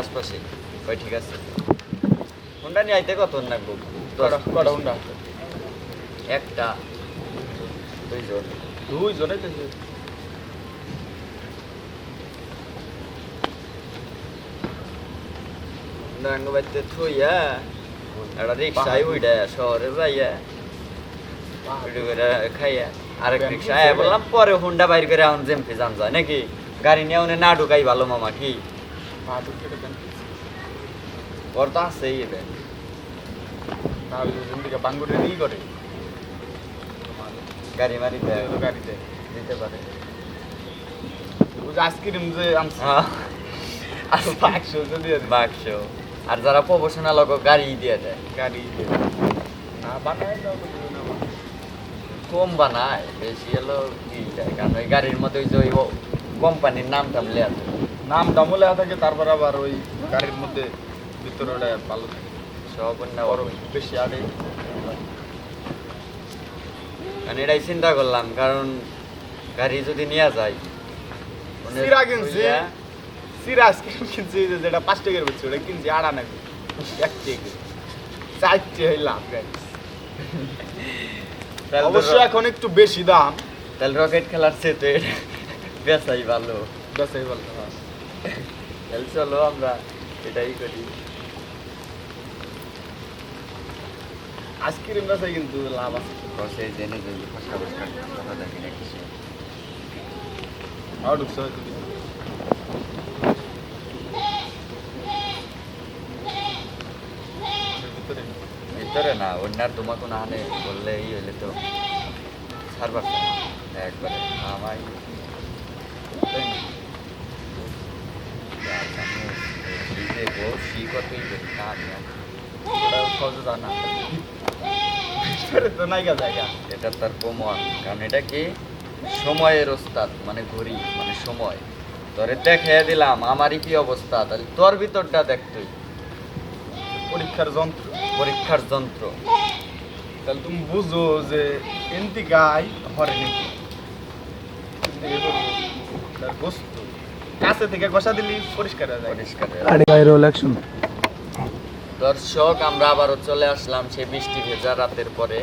আশপাশে। কই ঠিক আছে। হুন্ডা নিয়ে আইতে কত লাগবো কটা হুন্ডা? একটা দুইজন। দুই জনে তো নাঙ্গ বাইতে থইয়া একটা রিক্সায় উইডা শহরে যাইয়া ভিডিও করে খাইয়া আরেক রিক্সা বললাম পরে হুন্ডা বাইর করে এখন জেমপি যান যায় নাকি? গাড়ি নিয়ে উনি না ঢুকাই ভালো মামা কি? পা ঢুকে দেন ওর তো আছেই তাহলে বাঙ্গুরে ই করে। গাড়ি মারি দেয় তো গাড়িতে দিতে পারে। আইসক্রিম যে আনছে। হ্যাঁ, আর বাক্স যদি বাক্স। আর যারা প্রফেশনাল লোক গাড়ি দিয়ে দেয়। গাড়ি না বানায় কম বানায় বেশি হলো কি দেয়। কারণ ওই গাড়ির মধ্যে ওই যে ওই কোম্পানির নাম টাম লেয়া থাকে। নাম ডামলে থাকে তারপর আবার ওই গাড়ির মধ্যে ভিতরে ওটা ভালো থাকে। বড় বেশি আগে। কারণ এটাই চিন্তা করলাম কারণ গাড়ি যদি নিয়ে যায় ওনে সিরা কিনছি। সিরা আইসক্রিম কিনছি যে যেটা পাঁচ টাকার বেচছে ওটা কিনছি আড়া নাকি? এক টাকা। অবশ্য এখন একটু বেশি দাম। তাহলে রকেট খেলার চেয়ে তো এটা বেচাই ভালো। বেশি বলতে হয়। তাহলে চলো আমরা এটাই করি। আজকের বেচাই কিন্তু লাভ আছে। বসে জেনে যদি ফসকা ফসকা কথা দেখি না কিছু। আর ঢুকছে ভিতরে। না অন্যার তোমাকে না আনে বললে এই হইলে তো ছাড়বার না। একবারে আমাই ওটা সহজে জানা ভিতরে তো নাইগা জায়গা এটা তার প্রমাণ কারণ এটা কি সময়ের ওস্তাদ মানে ঘড়ি মানে সময় তোরে দেখে দিলাম আমারই কি অবস্থা তাহলে তোর ভিতরটা দেখ তুই পরীক্ষার যন্ত্র পরীক্ষার যন্ত্র তাহলে তুমি বুঝো যে এনতি গাই হরে নাকি তার বস্তু কাছে থেকে ঘষা দিলি পরিষ্কার হয়ে যায়। পরিষ্কার আরে গায়ে রোল অ্যাকশন দর্শক আমরা আবারও চলে আসলাম সেই বৃষ্টি ভেজা রাতের পরে।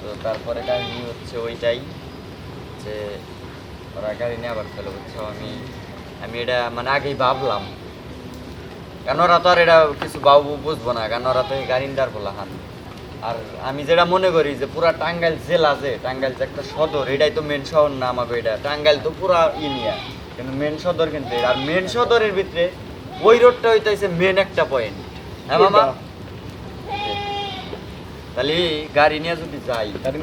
তো তারপরে কাহিনী হচ্ছে ওইটাই যে ওরা গাড়ি নিয়ে আবার ফেলে বুঝছ? আমি আমি এটা মানে আগেই ভাবলাম। কেন ওরা তো আর এটা কিছু বাবু বুঝব না কেন ওরা তো এই গাড়িন্ডার বলা হান। আর আমি যেটা মনে করি যে পুরা টাঙ্গাইল জেলা যে টাঙ্গাইল যে একটা সদর এটাই তো মেন শহর না আমাকে এটা। টাঙ্গাইল তো পুরা ইনিয়া কিন্তু মেন সদর কিন্তু আর মেন সদরের ভিতরে ওই রোডটা হইতেছে মেন একটা পয়েন্ট হ্যাঁ বাবা তাহলে গাড়ি নিয়ে যদি যাই। গাড়ি